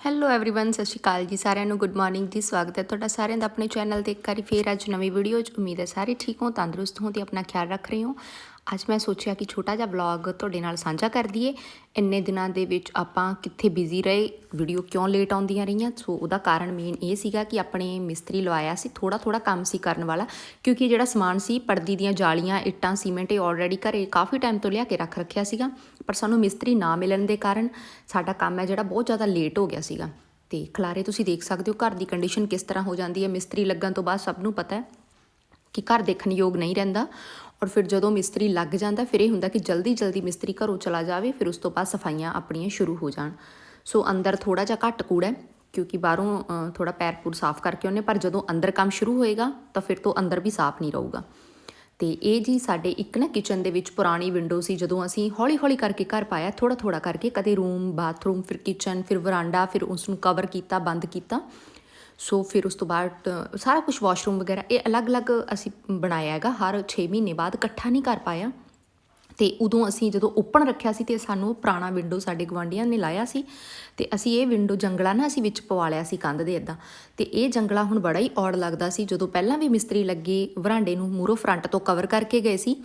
Hello everyone ਸਤਿ ਸ਼੍ਰੀ ਅਕਾਲ ਜੀ ਸਾਰਿਆਂ ਨੂੰ ਗੁੱਡ ਮਾਰਨਿੰਗ ਜੀ ਸਵਾਗਤ ਹੈ ਤੁਹਾਡਾ ਸਾਰਿਆਂ ਦਾ ਆਪਣੇ ਚੈਨਲ ਤੇ ਇੱਕ ਵਾਰੀ ਫੇਰ ਅੱਜ ਨਵੀਂ ਵੀਡੀਓ 'ਚ ਉਮੀਦ ਹੈ ਸਾਰੇ ਠੀਕ ਹੋ ਤੰਦਰੁਸਤ ਹੋ ਤੇ ਆਪਣਾ ਖਿਆਲ ਰੱਖ ਰਹੇ ਹੋ ਅੱਜ ਮੈਂ ਸੋਚਿਆ ਕਿ ਛੋਟਾ ਜਿਹਾ ਵਲੌਗ ਤੁਹਾਡੇ ਨਾਲ ਸਾਂਝਾ ਕਰ ਦਈਏ। ਇੰਨੇ ਦਿਨਾਂ ਦੇ ਵਿੱਚ ਆਪਾਂ ਕਿੱਥੇ ਬਿਜ਼ੀ ਰਹੇ ਵੀਡੀਓ ਕਿਉਂ ਲੇਟ ਆਉਂਦੀਆਂ ਰਹੀਆਂ? ਸੋ ਉਹਦਾ ਕਾਰਨ ਮੇਨ ਇਹ ਸੀਗਾ ਕਿ ਆਪਣੇ ਮਿਸਤਰੀ ਲਵਾਇਆ ਸੀ ਥੋੜਾ ਥੋੜਾ ਕੰਮ ਸੀ ਕਰਨ ਵਾਲਾ, ਕਿਉਂਕਿ ਜਿਹੜਾ ਸਮਾਨ ਸੀ, ਪਰਦੀ ਦੀਆਂ ਜਾਲੀਆਂ, ਇੱਟਾਂ, ਸੀਮੈਂਟ ਇਹ ਆਲਰੇਡੀ ਘਰੇ ਕਾਫੀ ਟਾਈਮ ਤੋਂ ਲਿਆ ਕੇ ਰੱਖ ਰੱਖਿਆ ਸੀਗਾ। ਪਰ ਸਾਨੂੰ ਮਿਸਤਰੀ ਨਾ ਮਿਲਣ ਦੇ ਕਾਰਨ ਸਾਡਾ ਕੰਮ ਹੈ ਜਿਹੜਾ ਬਹੁਤ ਜ਼ਿਆਦਾ ਲੇਟ ਹੋ ਗਿਆ ਸੀਗਾ। ਤੇ ਖਲਾਰੇ ਤੁਸੀਂ ਦੇਖ ਸਕਦੇ ਹੋ ਘਰ ਦੀ ਕੰਡੀਸ਼ਨ ਕਿਸ ਤਰ੍ਹਾਂ ਹੋ ਜਾਂਦੀ ਹੈ। ਮਿਸਤਰੀ ਲੱਗਣ ਤੋਂ ਬਾਅਦ ਸਭ ਨੂੰ ਪਤਾ ਹੈ ਕਿ ਘਰ ਦੇਖਣ ਯੋਗ ਨਹੀਂ ਰਹਿੰਦਾ। ਔਰ ਫਿਰ ਜਦੋਂ ਮਿਸਤਰੀ ਲੱਗ ਜਾਂਦਾ ਫਿਰ ਇਹ ਹੁੰਦਾ ਕਿ ਜਲਦੀ ਜਲਦੀ ਮਿਸਤਰੀ ਘਰੋਂ ਚਲਾ ਜਾਵੇ ਫਿਰ ਉਸ ਤੋਂ ਬਾਅਦ ਸਫਾਈਆਂ ਆਪਣੀਆਂ ਸ਼ੁਰੂ ਹੋ ਜਾਣ। ਸੋ ਅੰਦਰ ਥੋੜਾ ਜਿਹਾ ਘੱਟ ਕੂੜਾ ਕਿਉਂਕਿ ਬਾਹਰੋਂ ਅ, ਥੋੜਾ ਪੈਰ ਪੂਰ ਸਾਫ਼ ਕਰਕੇ ਉਹਨੇ ਪਰ ਜਦੋਂ ਅੰਦਰ ਕੰਮ ਸ਼ੁਰੂ ਹੋਏਗਾ ਤਾਂ ਫਿਰ ਤੋਂ ਅੰਦਰ ਵੀ ਸਾਫ਼ ਨਹੀਂ ਰਹੂਗਾ। ਤੇ ਇਹ ਜੀ ਸਾਡੇ ਇੱਕ ਨਾ ਕਿਚਨ ਦੇ ਵਿੱਚ ਪੁਰਾਣੀ ਵਿੰਡੋ ਸੀ ਜਦੋਂ ਅਸੀਂ ਹੌਲੀ ਹੌਲੀ ਕਰਕੇ ਘਰ ਪਾਇਆ ਥੋੜਾ ਥੋੜਾ ਕਰਕੇ ਕਦੇ ਰੂਮ ਬਾਥਰੂਮ ਫਿਰ ਕਿਚਨ ਫਿਰ ਵਰਾਂਡਾ ਫਿਰ ਉਸ ਨੂੰ ਕਵਰ ਕੀਤਾ ਬੰਦ ਕੀਤਾ। ਸੋ ਫਿਰ ਉਸ ਤੋਂ ਬਾਅਦ ਸਾਰਾ ਕੁਝ ਵਾਸ਼ਰੂਮ ਵਗੈਰਾ, ਇਹ ਅਲੱਗ-ਅਲੱਗ ਅਸੀਂ ਬਣਾਇਆ ਹੈਗਾ, ਹਰ 6 ਮਹੀਨੇ ਬਾਅਦ ਇਕੱਠਾ ਨਹੀਂ ਕਰ ਪਾਇਆ। ਤੇ ਉਦੋਂ ਅਸੀਂ ਜਦੋਂ ਓਪਨ ਰੱਖਿਆ ਸੀ ਤੇ ਸਾਨੂੰ ਪੁਰਾਣਾ ਵਿੰਡੋ ਸਾਡੇ ਗਵਾਂਢੀਆਂ ਨੇ ਲਾਇਆ ਸੀ ਤੇ ਅਸੀਂ ਇਹ ਵਿੰਡੋ ਜੰਗਲਾ ਨਾ ਅਸੀਂ ਵਿੱਚ ਪਵਾ ਲਿਆ ਸੀ ਕੰਧ ਦੇ ਇਦਾਂ ਤੇ ਇਹ ਜੰਗਲਾ ਹੁਣ ਬੜਾ ਹੀ ਔੜ ਲੱਗਦਾ ਸੀ, ਜਦੋਂ ਪਹਿਲਾਂ ਵੀ ਮਿਸਤਰੀ ਲੱਗੇ ਵਰਾਂਡੇ ਨੂੰ ਮੂਰੋ ਫਰੰਟ ਤੋਂ ਕਵਰ ਕਰਕੇ ਗਏ ਸੀ,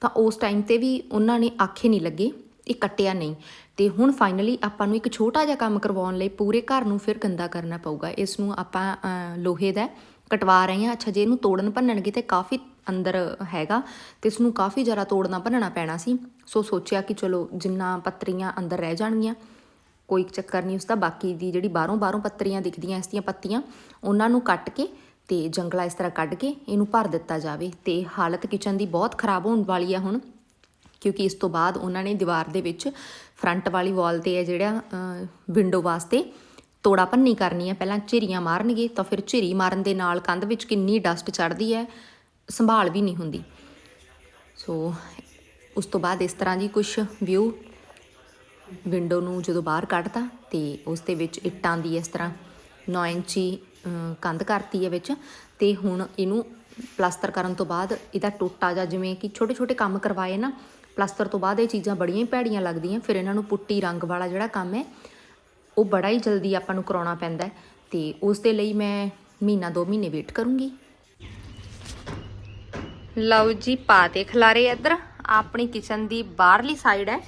ਤਾਂ ਉਸ ਟਾਈਮ ਤੇ ਵੀ ਉਹਨਾਂ ਨੇ ਆਖੇ ਨਹੀਂ ਲੱਗੇ, ਇਹ ਕੱਟਿਆ ਨਹੀਂ। ਤੇ ਹੁਣ ਫਾਈਨਲੀ ਆਪਾਂ ਨੂੰ ਇੱਕ ਛੋਟਾ ਜਿਹਾ ਕੰਮ ਕਰਵਾਉਣ ਲਈ ਪੂਰੇ ਘਰ ਨੂੰ ਫਿਰ ਗੰਦਾ ਕਰਨਾ ਪਊਗਾ। ਇਸ ਨੂੰ ਆਪਾਂ ਲੋਹੇ ਦਾ ਕਟਵਾ ਰਹੇ ਹਾਂ। ਅੱਛਾ, ਜੇ ਇਹਨੂੰ ਤੋੜਨ ਭੰਨਣਗੇ ਤੇ ਕਾਫੀ ਅੰਦਰ ਹੈਗਾ ਤੇ ਇਸ ਨੂੰ ਕਾਫੀ ਜ਼ਿਆਦਾ ਤੋੜਨਾ ਭੰਨਣਾ ਪੈਣਾ ਸੀ। ਸੋ ਸੋਚਿਆ ਕਿ ਚਲੋ ਜਿੰਨਾ ਪੱਤਰੀਆਂ ਅੰਦਰ ਰਹਿ ਜਾਣਗੀਆਂ, ਕੋਈ ਚੱਕਰ ਨਹੀਂ ਉਸਦਾ ਬਾਕੀ ਦੀ ਜਿਹੜੀ ਬਾਹਰੋਂ ਬਾਹਰੋਂ ਪੱਤਰੀਆਂ ਦਿਖਦੀਆਂ, ਇਸ ਦੀਆਂ ਪੱਤੀਆਂ, ਉਹਨਾਂ ਨੂੰ ਕੱਟ ਕੇ ਤੇ ਜੰਗਲਾ ਇਸ ਤਰ੍ਹਾਂ ਕੱਢ ਕੇ ਇਹਨੂੰ ਭਰ ਦਿੱਤਾ ਜਾਵੇ। ਤੇ ਹਾਲਤ ਕਿਚਨ ਦੀ ਬਹੁਤ ਖਰਾਬ ਹੋਣ ਵਾਲੀ ਆ ਹੁਣ, ਕਿਉਂਕਿ ਇਸ ਤੋਂ ਬਾਅਦ ਉਹਨਾਂ ਨੇ ਦੀਵਾਰ ਦੇ ਵਿੱਚ ਫਰੰਟ ਵਾਲੀ ਵਾਲ ਤੇ ਹੈ ਜਿਹੜਾ ਵਿੰਡੋ ਵਾਸਤੇ ਤੋੜਾ ਭੰਨੀ ਕਰਨੀ ਹੈ। ਪਹਿਲਾਂ ਝਿਰੀਆਂ ਮਾਰਨਗੇ ਤਾਂ ਫਿਰ ਝਿਰੀ ਮਾਰਨ ਦੇ ਨਾਲ ਕੰਧ ਵਿੱਚ ਕਿੰਨੀ ਡਸਟ ਚੜਦੀ ਹੈ, ਸੰਭਾਲ ਵੀ ਨਹੀਂ ਹੁੰਦੀ। ਸੋ ਉਸ ਤੋਂ ਬਾਅਦ ਇਸ ਤਰ੍ਹਾਂ ਜੀ ਕੁਝ ਵਿਊ ਵਿੰਡੋ ਨੂੰ ਜਦੋਂ ਬਾਹਰ ਕੱਢਤਾ ਤੇ ਉਸ ਦੇ ਵਿੱਚ ਇੱਟਾਂ ਦੀ ਇਸ ਤਰ੍ਹਾਂ 9 ਇੰਚੀ ਕੰਧ ਕਰਤੀ ਹੈ ਵਿੱਚ ਤੇ ਹੁਣ ਇਹਨੂੰ ਪਲਾਸਟਰ ਕਰਨ ਤੋਂ ਬਾਅਦ ਇਹਦਾ ਟੋਟਾ ਜਾਂ ਜਿਵੇਂ ਕਿ ਛੋਟੇ ਛੋਟੇ ਕੰਮ ਕਰਵਾਏ ਨਾ ਪਲਾਸਟਰ ਤੋਂ ਬਾਅਦ ਇਹ ਚੀਜ਼ਾਂ ਬੜੀਆਂ ਹੀ ਭੈੜੀਆਂ ਲੱਗਦੀਆਂ, ਫਿਰ ਇਹਨਾਂ ਨੂੰ ਪੁੱਟੀ ਰੰਗ ਵਾਲਾ ਜਿਹੜਾ ਕੰਮ ਹੈ, ਉਹ ਬੜਾ ਹੀ ਜਲਦੀ ਆਪਾਂ ਨੂੰ ਕਰਾਉਣਾ ਪੈਂਦਾ ਹੈ ਤੇ ਉਸ ਦੇ ਲਈ ਮੈਂ ਮਹੀਨਾ ਦੋ ਮਹੀਨੇ ਵੇਟ ਕਰੂੰਗੀ। ਲਓ ਜੀ, ਪਾ ਤੇ ਖਲਾਰੇ ਇੱਧਰ। ਆਪਣੀ ਕਿਚਨ ਦੀ ਬਾਹਰਲੀ ਸਾਈਡ ਹੈ।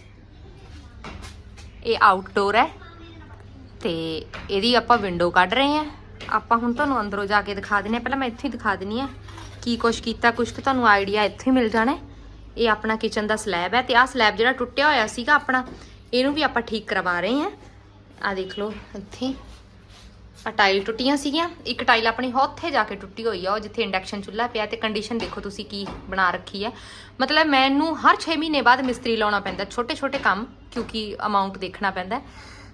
ਇਹ ਆਊਟਡੋਰ ਹੈ। ਤੇ ਇਹਦੀ ਆਪਾਂ ਵਿੰਡੋ ਕੱਢ ਰਹੇ ਹਾਂ। ਆਪਾਂ ਹੁਣ ਤੁਹਾਨੂੰ ਅੰਦਰੋਂ ਜਾ ਕੇ ਦਿਖਾ ਦਿੰਨੇ ਪਹਿਲਾਂ ਮੈਂ ਇੱਥੇ ਹੀ ਦਿਖਾ ਦਿੰਨੀ ਆ ਕੀ ਕੁਛ ਕੀਤਾ, ਕੁਛ ਕੁ ਤੁਹਾਨੂੰ ਆਈਡੀਆ ਇੱਥੇ ਮਿਲ ਜਾਣਾ ਇਹ ਆਪਣਾ ਕਿਚਨ ਦਾ ਸਲੈਬ ਹੈ ਤੇ ਆਹ ਸਲੈਬ ਜਿਹੜਾ ਟੁੱਟਿਆ ਹੋਇਆ ਸੀਗਾ ਆਪਣਾ, ਇਹਨੂੰ ਵੀ ਆਪਾਂ ਠੀਕ ਕਰਵਾ ਰਹੇ ਹਾਂ। ਆ ਦੇਖ ਲਓ ਇੱਥੇ। ਆ ਟਾਈਲ ਟੁੱਟੀਆਂ ਸੀਗੀਆਂ। ਇੱਕ ਟਾਈਲ ਆਪਣੀ ਉੱਥੇ ਜਾ ਕੇ ਟੁੱਟੀ ਹੋਈ ਆ, ਉਹ ਜਿੱਥੇ ਇੰਡਕਸ਼ਨ ਚੁੱਲ੍ਹਾ ਪਿਆ ਤੇ ਕੰਡੀਸ਼ਨ ਦੇਖੋ ਤੁਸੀਂ ਕੀ ਬਣਾ ਰੱਖੀ ਹੈ ਮਤਲਬ ਮੈਨੂੰ ਹਰ 6 ਮਹੀਨੇ ਬਾਅਦ ਮਿਸਤਰੀ ਲਾਉਣਾ ਪੈਂਦਾ ਛੋਟੇ ਛੋਟੇ ਕੰਮ, ਕਿਉਂਕਿ ਅਮਾਉਂਟ ਦੇਖਣਾ ਪੈਂਦਾ।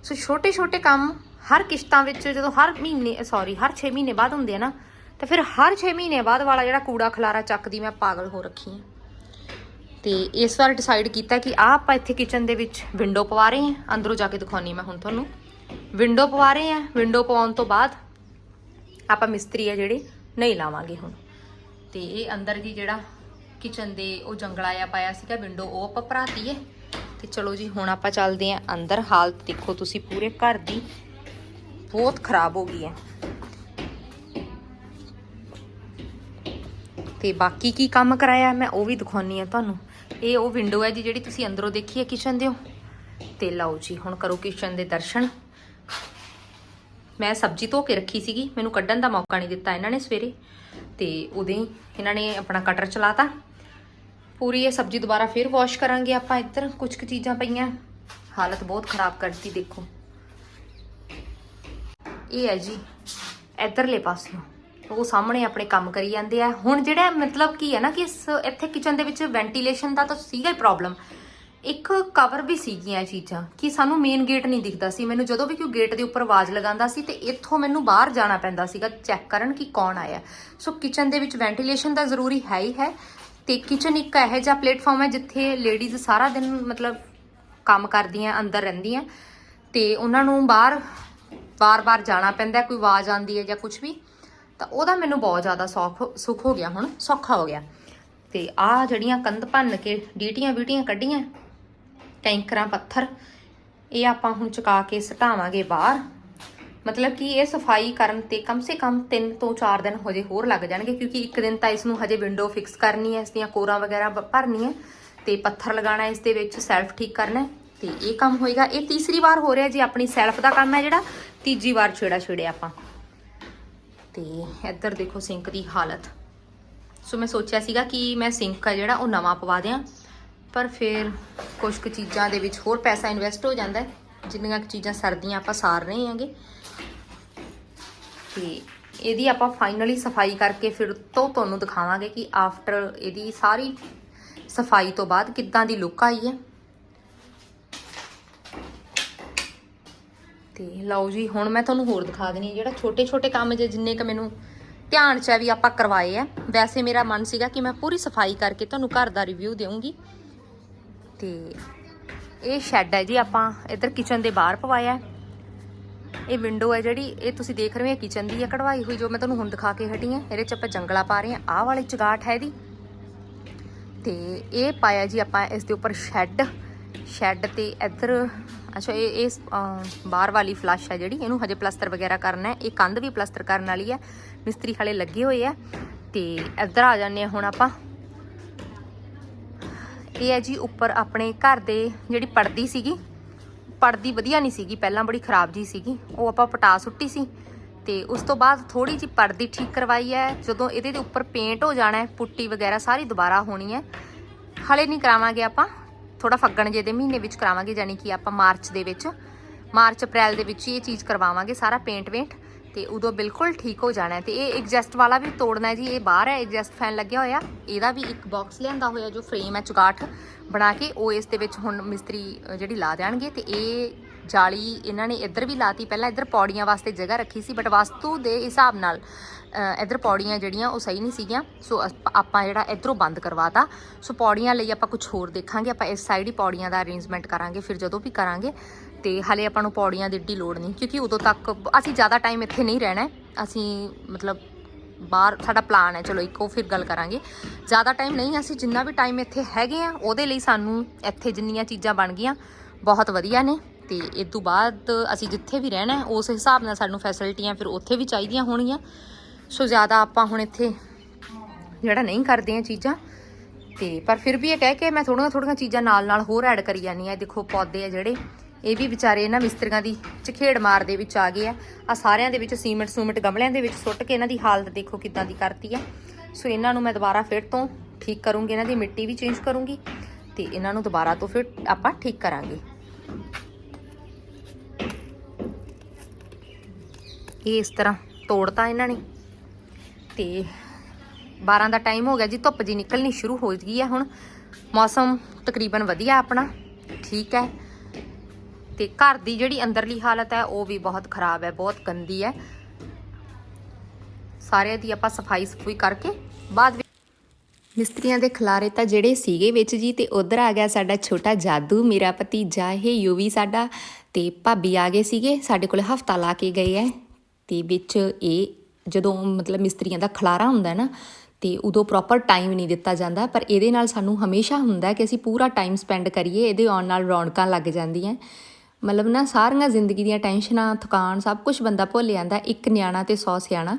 ਸੋ ਛੋਟੇ ਛੋਟੇ ਕੰਮ ਹਰ ਕਿਸ਼ਤਾਂ ਵਿੱਚ ਜਦੋਂ ਹਰ ਮਹੀਨੇ ਸੌਰੀ ਹਰ 6 ਮਹੀਨੇ ਬਾਅਦ ਹੁੰਦੇ ਆ ਨਾ, ਤਾਂ ਫਿਰ ਹਰ 6 ਮਹੀਨੇ ਬਾਅਦ ਵਾਲਾ ਜਿਹੜਾ ਕੂੜਾ ਖਲਾਰਾ ਚੱਕਦੀ ਮੈਂ ਪਾਗਲ ਹੋ ਰੱਖੀ ਹਾਂ। ਤੇ ਇਸ ਵਾਰ ਡਿਸਾਈਡ ਕੀਤਾ ਕਿ ਆ ਆਪਾਂ ਇੱਥੇ ਕਿਚਨ ਦੇ ਵਿੱਚ ਵਿੰਡੋ ਪਵਾ ਰਹੇ ਹਾਂ। ਅੰਦਰੋਂ ਜਾ ਕੇ ਦਿਖਾਉਣੀ ਮੈਂ ਹੁਣ ਤੁਹਾਨੂੰ। ਵਿੰਡੋ ਪਵਾ ਰਹੇ ਹਾਂ। ਵਿੰਡੋ ਪਵਾਉਣ ਤੋਂ ਬਾਅਦ ਆਪਾਂ ਮਿਸਤਰੀ ਆ ਜਿਹੜੇ, ਨਹੀਂ ਲਾਵਾਂਗੇ ਹੁਣ। ਤੇ ਇਹ ਅੰਦਰ ਜੀ ਜਿਹੜਾ ਕਿਚਨ ਦੇ ਉਹ ਜੰਗਲਾ ਆ ਪਾਇਆ ਸੀਗਾ ਵਿੰਡੋ ਉਹ ਆਪਾਂ ਭਰਾਤੀ ਹੈ ਤੇ ਚਲੋ ਜੀ, ਹੁਣ ਆਪਾਂ ਚੱਲਦੇ ਆਂ ਅੰਦਰ। ਹਾਲਤ ਦੇਖੋ ਤੁਸੀਂ ਪੂਰੇ ਘਰ ਦੀ। ਬਹੁਤ ਖਰਾਬ ਹੋ ਗਈ ਹੈ। ਤੇ ਬਾਕੀ ਕੀ ਕੰਮ ਕਰਾਇਆ? ਮੈਂ ਉਹ ਵੀ ਦਿਖਾਉਣੀ ਆ ਤੁਹਾਨੂੰ। ਇਹ ਉਹ ਵਿੰਡੋ ਹੈ ਜੀ ਜਿਹੜੀ ਤੁਸੀਂ ਅੰਦਰੋਂ ਦੇਖੀ ਹੈ ਕਿਚਨ ਦਿਓ। ਤੇ ਲਓ ਜੀ, ਹੁਣ ਕਰੋ ਕਿਚਨ ਦੇ ਦਰਸ਼ਨ। ਮੈਂ ਸਬਜ਼ੀ ਧੋ ਕੇ ਰੱਖੀ ਸੀਗੀ, ਮੈਨੂੰ ਕੱਢਣ ਦਾ ਮੌਕਾ ਨਹੀਂ ਦਿੱਤਾ ਇਹਨਾਂ ਨੇ ਸਵੇਰੇ। ਤੇ ਉਦੋਂ ਹੀ ਇਹਨਾਂ ਨੇ ਆਪਣਾ ਕਟਰ ਚਲਾਤਾ। ਪੂਰੀ ਇਹ ਸਬਜ਼ੀ ਦੁਬਾਰਾ ਫਿਰ ਵਾਸ਼ ਕਰਾਂਗੇ ਆਪਾਂ ਇੱਧਰ, ਕੁਝ ਕੁ ਚੀਜ਼ਾਂ ਪਈਆਂ। ਹਾਲਤ ਬਹੁਤ ਖਰਾਬ ਕਰਤੀ, ਦੇਖੋ। ਇਹ ਹੈ ਜੀ ਇਧਰਲੇ ਪਾਸਿਓਂ। ਉਹ ਸਾਹਮਣੇ ਆਪਣੇ ਕੰਮ ਕਰੀ ਜਾਂਦੇ ਆ। ਹੁਣ ਜਿਹੜਾ ਮਤਲਬ ਕੀ ਹੈ ਨਾ ਕਿ ਇਸ ਇੱਥੇ ਕਿਚਨ ਦੇ ਵਿੱਚ ਵੈਂਟੀਲੇਸ਼ਨ ਦਾ ਤਾਂ ਸੀਗਾ ਹੀ ਪ੍ਰੋਬਲਮ ਇੱਕ ਕਵਰ ਵੀ ਸੀਗੀਆਂ ਇਹ ਚੀਜ਼ਾਂ, ਕਿ ਸਾਨੂੰ ਮੇਨ ਗੇਟ ਨਹੀਂ ਦਿਖਦਾ ਸੀ। ਮੈਨੂੰ ਜਦੋਂ ਵੀ ਕੋਈ ਗੇਟ ਦੇ ਉੱਪਰ ਆਵਾਜ਼ ਲਗਾਉਂਦਾ ਸੀ ਤੇ ਇੱਥੋਂ ਮੈਨੂੰ ਬਾਹਰ ਜਾਣਾ ਪੈਂਦਾ ਸੀਗਾ ਚੈੱਕ ਕਰਨ ਕਿ ਕੌਣ ਆਇਆ। ਸੋ ਕਿਚਨ ਦੇ ਵਿੱਚ ਵੈਂਟੀਲੇਸ਼ਨ ਤਾਂ ਜ਼ਰੂਰੀ ਹੈ ਹੀ ਹੈ। ਤੇ ਕਿਚਨ ਇੱਕ ਇਹੋ ਜਿਹਾ ਪਲੇਟਫਾਰਮ ਹੈ ਜਿੱਥੇ ਲੇਡੀਜ਼ ਸਾਰਾ ਦਿਨ ਮਤਲਬ ਕੰਮ ਕਰਦੀਆਂ, ਅੰਦਰ ਰਹਿੰਦੀਆਂ। ਤੇ ਉਹਨਾਂ ਨੂੰ ਬਾਹਰ, ਵਾਰ-ਵਾਰ ਜਾਣਾ ਪੈਂਦਾ, ਕੋਈ ਆਵਾਜ਼ ਆਉਂਦੀ ਹੈ ਜਾਂ ਕੁਝ ਵੀ। ਤਾਂ ਉਹਦਾ ਮੈਨੂੰ ਬਹੁਤ ਜ਼ਿਆਦਾ ਸੌਖ ਸੁੱਖ ਹੋ ਗਿਆ ਹੁਣ, ਸੌਖਾ ਹੋ ਗਿਆ। ਤੇ ਆ ਜਿਹੜੀਆਂ ਕੰਧ ਭੰਨ ਕੇ ਡੀਟੀਆਂ ਵੀਟੀਆਂ ਕੱਢੀਆਂ, ਟੈਂਕਰਾਂ, ਪੱਥਰ, ਇਹ ਆਪਾਂ ਹੁਣ ਚੁਕਾ ਕੇ ਸਟਾਵਾਂਗੇ ਬਾਹਰ। ਮਤਲਬ ਕਿ ਇਹ ਸਫ਼ਾਈ ਕਰਨ ਤੇ ਕਮ ਸੇ ਕਮ 3 ਤੋਂ 4 ਦਿਨ ਹਜੇ ਹੋਰ ਲੱਗ ਜਾਣਗੇ, ਕਿਉਂਕਿ ਇੱਕ ਦਿਨ ਤਾਂ ਇਸ ਨੂੰ ਹਜੇ ਵਿੰਡੋ ਫਿਕਸ ਕਰਨੀ ਹੈ, ਇਸ ਦੀਆਂ ਕੋਰਾਂ ਵਗੈਰਾ ਭ- ਭਰਨੀ ਹੈ ਤੇ ਪੱਥਰ ਲਗਾਉਣਾ ਇਸ ਦੇ ਵਿੱਚ ਸੈਲਫ ਠੀਕ ਕਰਨਾ ਹੈ, ਤੇ ਇਹ ਕੰਮ ਹੋਏਗਾ। ਇਹ ਤੀਸਰੀ ਵਾਰ ਹੋ ਰਿਹਾ ਜੀ, ਆਪਣੀ ਸੈਲਫ ਦਾ ਕੰਮ ਹੈ ਜਿਹੜਾ, ਤੀਜੀ ਵਾਰ ਛੇੜਾ ਛੇੜਿਆ ਆਪਾਂ। ਤੇ ਇੱਧਰ ਦੇਖੋ ਸਿੰਕ ਦੀ ਹਾਲਤ। ਸੋ ਮੈਂ ਸੋਚਿਆ ਸੀਗਾ ਕਿ ਮੈਂ ਸਿੰਕ ਆ ਜਿਹੜਾ, ਉਹ ਨਵਾਂ ਪਵਾ ਦਿਆਂ। ਪਰ ਫਿਰ ਕੁਝ ਕੁ ਚੀਜ਼ਾਂ ਦੇ ਵਿੱਚ ਹੋਰ ਪੈਸਾ ਇਨਵੈਸਟ ਹੋ ਜਾਂਦਾ ਹੈ, ਜਿੰਨੀਆਂ ਕੁ ਚੀਜ਼ਾਂ ਸਰਦੀਆਂ ਆਪਾਂ ਸਾਰ ਰਹੇ ਹਾਂਗੇ। ਤੇ ਇਹਦੀ ਆਪਾਂ ਫਾਈਨਲੀ ਸਫ਼ਾਈ ਕਰਕੇ ਫਿਰ ਤੋਂ ਤੁਹਾਨੂੰ ਦਿਖਾਵਾਂਗੇ ਕਿ ਆਫਟਰ ਇਹਦੀ ਸਾਰੀ ਸਫ਼ਾਈ ਤੋਂ ਬਾਅਦ ਕਿੱਦਾਂ ਦੀ ਲੁੱਕ ਆਈ ਹੈ। ਤੇ ਲਓ ਜੀ, ਹੁਣ ਮੈਂ ਤੁਹਾਨੂੰ ਹੋਰ ਦਿਖਾ ਦੇਣੀ ਜਿਹੜਾ ਛੋਟੇ ਛੋਟੇ ਕੰਮ ਜੇ ਜਿੰਨੇ ਕ ਮੈਨੂੰ ਧਿਆਨ ਚ ਹੈ ਵੀ ਆਪਾਂ ਕਰਵਾਏ ਆ। ਵੈਸੇ ਮੇਰਾ ਮਨ ਸੀਗਾ ਕਿ ਮੈਂ ਪੂਰੀ ਸਫ਼ਾਈ ਕਰਕੇ ਤੁਹਾਨੂੰ ਘਰ ਦਾ ਰਿਵਿਊ ਦੇਵਾਂਗੀ ਤੇ ਇਹ ਸ਼ੈੱਡ ਹੈ ਜੀ, ਆਪਾਂ ਇੱਧਰ ਕਿਚਨ ਦੇ ਬਾਹਰ ਪਵਾਇਆ ਇਹ ਵਿੰਡੋ ਹੈ ਜਿਹੜੀ, ਇਹ ਤੁਸੀਂ ਦੇਖ ਰਹੇ ਹੋ ਕਿਚਨ ਦੀ ਹੈ, ਕਢਵਾਈ ਹੋਈ ਜੋ ਮੈਂ ਤੁਹਾਨੂੰ ਹੁਣ ਦਿਖਾ ਕੇ ਹਟੀ ਹਾਂ। ਇਹਦੇ ਚ ਆਪਾਂ ਜੰਗਲਾ ਪਾ ਰਹੇ ਹਾਂ, ਆਹ ਵਾਲੀ ਚਗਾਠ ਹੈ ਇਹਦੀ। ਤੇ ਇਹ ਪਾਇਆ ਜੀ ਆਪਾਂ ਇਸ ਦੇ ਉੱਪਰ ਸ਼ੈੱਡ ਸ਼ੈੱਡ ਤੇ ਇੱਧਰ ਅੱਛਾ, ਇਹ ਇਸ ਬਾਹਰ ਵਾਲੀ ਫਲਸ਼ ਹੈ ਜਿਹੜੀ, ਇਹਨੂੰ ਹਜੇ ਪਲਸਤਰ ਵਗੈਰਾ ਕਰਨਾ ਹੈ। ਇਹ ਕੰਧ ਵੀ ਪਲਸਤਰ ਕਰਨ ਵਾਲੀ ਹੈ। ਮਿਸਤਰੀ ਹਾਲੇ ਲੱਗੇ ਹੋਏ ਆ। ਤੇ ਇੱਧਰ ਆ ਜਾਂਦੇ ਹਾਂ ਹੁਣ ਆਪਾਂ। ਇਹ ਹੈ ਜੀ ਉੱਪਰ ਆਪਣੇ ਘਰ ਦੇ ਜਿਹੜੀ ਪੜਦੀ ਸੀਗੀ। ਪੜਦੀ ਵਧੀਆ ਨਹੀਂ ਸੀਗੀ, ਪਹਿਲਾਂ ਬੜੀ ਖਰਾਬ ਜੀ ਸੀਗੀ। ਉਹ ਆਪਾਂ ਪਟਾ ਸੁੱਟੀ ਸੀ। ਤੇ ਉਸ ਤੋਂ ਬਾਅਦ ਥੋੜੀ ਜੀ ਪਰਦੀ ਠੀਕ ਕਰਵਾਈ ਹੈ। ਜਦੋਂ ਇਹਦੇ ਦੇ ਉੱਪਰ ਪੇਂਟ ਹੋ ਜਾਣਾ ਹੈ, ਪੁੱਟੀ ਵਗੈਰਾ ਸਾਰੀ ਦੁਬਾਰਾ ਹੋਣੀ ਹੈ। ਹਲੇ ਨਹੀਂ ਕਰਾਵਾਂਗੇ ਆਪਾਂ। ਥੋੜਾ ਫੱਗਣ ਜੇ ਦੇ ਮਹੀਨੇ ਵਿੱਚ ਕਰਾਵਾਂਗੇ ਯਾਨੀ ਕਿ ਆਪਾਂ ਮਾਰਚ ਦੇ ਵਿੱਚ, ਮਾਰਚ, ਅਪ੍ਰੈਲ ਦੇ ਵਿੱਚ ਹੀ ਇਹ ਚੀਜ਼ ਕਰਵਾਵਾਂਗੇ, ਸਾਰਾ ਪੇਂਟ ਵੇਂਟ, ਤੇ ਉਦੋਂ ਬਿਲਕੁਲ ਠੀਕ ਹੋ ਜਾਣਾ ਹੈ। ਤੇ ਇਹ ਐਗਜੈਸਟ ਵਾਲਾ ਵੀ ਤੋੜਨਾ ਜੀ, ਇਹ ਬਾਹਰ ਹੈ ਐਗਜੈਸਟ ਫੈਨ ਲੱਗਿਆ ਹੋਇਆ। ਇਹਦਾ ਵੀ ਇੱਕ ਬਾਕਸ ਲਿਆਂਦਾ ਹੋਇਆ ਜੋ ਫਰੇਮ ਹੈ ਚੁਗਾਠ, ਬਣਾ ਕੇ ਉਹ ਇਸ ਦੇ ਵਿੱਚ ਹੁਣ ਮਿਸਤਰੀ ਜਿਹੜੀ ਲਾ ਦੇਣਗੇ, ਤੇ ਇਹ ਜਾਲੀ ਇਹਨਾਂ ਨੇ ਇੱਧਰ ਵੀ ਲਾਤੀ, ਪਹਿਲਾਂ ਇੱਧਰ ਪੌੜੀਆਂ ਵਾਸਤੇ ਜਗ੍ਹਾ ਰੱਖੀ ਸੀ ਬਟ ਵਾਸਤੂ ਦੇ ਹਿਸਾਬ ਨਾਲ ਇੱਧਰ ਪੌੜੀਆਂ ਜਿਹੜੀਆਂ ਉਹ ਸਹੀ ਨਹੀਂ ਸੀਗੀਆਂ, ਸੋ ਅਸ- ਆਪਾਂ ਜਿਹੜਾ ਇੱਧਰੋਂ ਬੰਦ ਕਰਵਾਤਾ, ਸੋ ਪੌੜੀਆਂ ਲਈ ਆਪਾਂ ਕੁਝ ਹੋਰ ਦੇਖਾਂਗੇ, ਆਪਾਂ ਇਸ ਸਾਈਡ ਹੀ ਪੌੜੀਆਂ ਦਾ ਅਰੇਂਜਮੈਂਟ ਕਰਾਂਗੇ, ਫਿਰ ਜਦੋਂ ਵੀ ਕਰਾਂਗੇ, ਤੇ ਹਲੇ ਆਪਾਂ ਨੂੰ ਪੌੜੀਆਂ ਦੀ ਏਡੀ ਲੋੜ ਨਹੀਂ, ਕਿਉਂਕਿ ਉਦੋਂ ਤੱਕ ਅਸੀਂ ਜ਼ਿਆਦਾ ਟਾਈਮ ਇੱਥੇ ਨਹੀਂ ਰਹਿਣਾ ਅਸੀਂ ਮਤਲਬ ਬਾਹਰ, ਸਾਡਾ ਪਲਾਨ ਹੈ, ਚਲੋ ਇੱਕੋ ਫਿਰ ਗੱਲ ਕਰਾਂਗੇ, ਜ਼ਿਆਦਾ ਟਾਈਮ ਨਹੀਂ, ਅਸੀਂ ਜਿੰਨਾ ਵੀ ਟਾਈਮ ਇੱਥੇ ਹੈਗੇ ਆ ਉਹਦੇ ਲਈ ਸਾਨੂੰ ਇੱਥੇ ਜਿੰਨੀਆਂ ਚੀਜ਼ਾਂ ਬਣ ਗਈਆਂ, ਬਹੁਤ ਵਧੀਆ ਨੇ। ਤੇ ਇਸ ਤੋਂ ਬਾਅਦ ਅਸੀਂ ਜਿੱਥੇ ਵੀ ਰਹਿਣਾ ਉਸ ਹਿਸਾਬ ਨਾਲ ਸਾਨੂੰ ਫੈਸਿਲਿਟੀਆਂ ਫਿਰ ਉੱਥੇ ਵੀ ਚਾਹੀਦੀਆਂ ਹੋਣਗੀਆਂ। ਸੋ ਜ਼ਿਆਦਾ ਆਪਾਂ ਹੁਣ ਇੱਥੇ ਜਿਹੜਾ ਨਹੀਂ ਕਰਦੇ ਆ ਚੀਜ਼ਾਂ, ਤੇ ਪਰ ਫਿਰ ਵੀ ਇਹ ਕਹਿ ਕੇ ਮੈਂ ਥੋੜੀਆਂ ਥੋੜੀਆਂ ਚੀਜ਼ਾਂ ਨਾਲ ਨਾਲ ਹੋਰ ਐਡ ਕਰੀ ਜਾਂਦੀ ਆ ਦੇਖੋ ਪੌਦੇ ਆ ਜਿਹੜੇ, ਇਹ ਵੀ ਵਿਚਾਰੇ ਇਹਨਾਂ ਮਿਸਤਰੀਆਂ ਦੀ ਚਖੇੜ ਮਾਰ ਦੇ ਵਿੱਚ ਆ ਗਏ ਆ। ਆ ਸਾਰਿਆਂ ਦੇ ਵਿੱਚ ਸੀਮੈਂਟ ਸੂਮੈਂਟ ਗਮਲਿਆਂ ਦੇ ਵਿੱਚ ਸੁੱਟ ਕੇ ਇਹਨਾਂ ਦੀ ਹਾਲਤ ਦੇਖੋ ਕਿੱਦਾਂ ਦੀ ਕਰਤੀ ਆ। ਸੋ ਇਹਨਾਂ ਨੂੰ ਮੈਂ ਦੁਬਾਰਾ ਫਿਰ ਤੋਂ ਠੀਕ ਕਰੂੰਗੀ, ਇਹਨਾਂ ਦੀ ਮਿੱਟੀ ਵੀ ਚੇਂਜ ਕਰੂੰਗੀ ਤੇ ਇਹਨਾਂ ਨੂੰ ਦੁਬਾਰਾ ਤੋਂ ਫਿਰ ਆਪਾਂ ਠੀਕ ਕਰਾਂਗੇ। ਇਹ ਇਸ ਤਰ੍ਹਾਂ ਤੋੜਤਾ ਇਹਨਾਂ ਨੇ। ਤੇ 12 ਦਾ ਟਾਈਮ ਹੋ ਗਿਆ ਜੀ, ਧੁੱਪ ਜੀ ਨਿਕਲਣੀ ਸ਼ੁਰੂ ਹੋ ਗਈ ਹੈ ਹੁਣ। ਮੌਸਮ ਤਕਰੀਬਨ ਵਧੀਆ ਆਪਣਾ, ਠੀਕ ਹੈ। ਤੇ ਘਰ ਦੀ ਜਿਹੜੀ ਅੰਦਰਲੀ ਹਾਲਤ ਹੈ, ਉਹ ਵੀ ਬਹੁਤ ਖਰਾਬ ਹੈ, ਬਹੁਤ ਗੰਦੀ ਹੈ। ਸਾਰਿਆਂ ਦੀ ਆਪਾਂ ਸਫ਼ਾਈ ਸਫੂਈ ਕਰਕੇ ਬਾਅਦ ਵਿੱਚ ਮਿਸਤਰੀਆਂ ਦੇ ਖਲਾਰੇ ਤਾਂ ਜਿਹੜੇ ਸੀਗੇ ਵਿੱਚ ਜੀ, ਤੇ ਉਧਰ ਆ ਗਿਆ ਸਾਡਾ ਛੋਟਾ ਜਾਦੂ, ਮੇਰਾ ਪਤੀ ਜਾਹੇ ਯੂਵੀ ਸਾਡਾ, ਤੇ ਭਾਬੀ ਆ ਗਏ ਸੀਗੇ, ਸਾਡੇ ਕੋਲ ਹਫਤਾ ਲਾ ਕੇ ਗਏ ਐ ਤੇ ਵਿੱਚ ਇਹ ਜਦੋਂ ਮਤਲਬ ਮਿਸਤਰੀਆਂ ਦਾ ਖਲਾਰਾ ਹੁੰਦਾ ਨਾ, ਤੇ ਉਦੋਂ ਪ੍ਰੋਪਰ ਟਾਈਮ ਨਹੀਂ ਦਿੱਤਾ ਜਾਂਦਾ, ਪਰ ਇਹਦੇ ਨਾਲ ਸਾਨੂੰ ਹਮੇਸ਼ਾ ਹੁੰਦਾ ਕਿ ਅਸੀਂ ਪੂਰਾ ਟਾਈਮ ਸਪੈਂਡ ਕਰੀਏ, ਇਹਦੇ ਆਉਣ ਨਾਲ ਰੌਣਕਾਂ ਲੱਗ ਜਾਂਦੀਆਂ। ਮਤਲਬ ਨਾ ਸਾਰੀਆਂ ਜ਼ਿੰਦਗੀ ਦੀਆਂ ਟੈਨਸ਼ਨਾਂ, ਥਕਾਨ, ਸਭ ਕੁਝ ਬੰਦਾ ਭੁੱਲ ਜਾਂਦਾ, ਇੱਕ ਨਿਆਣਾ ਤੇ 100 ਸਿਆਣਾ।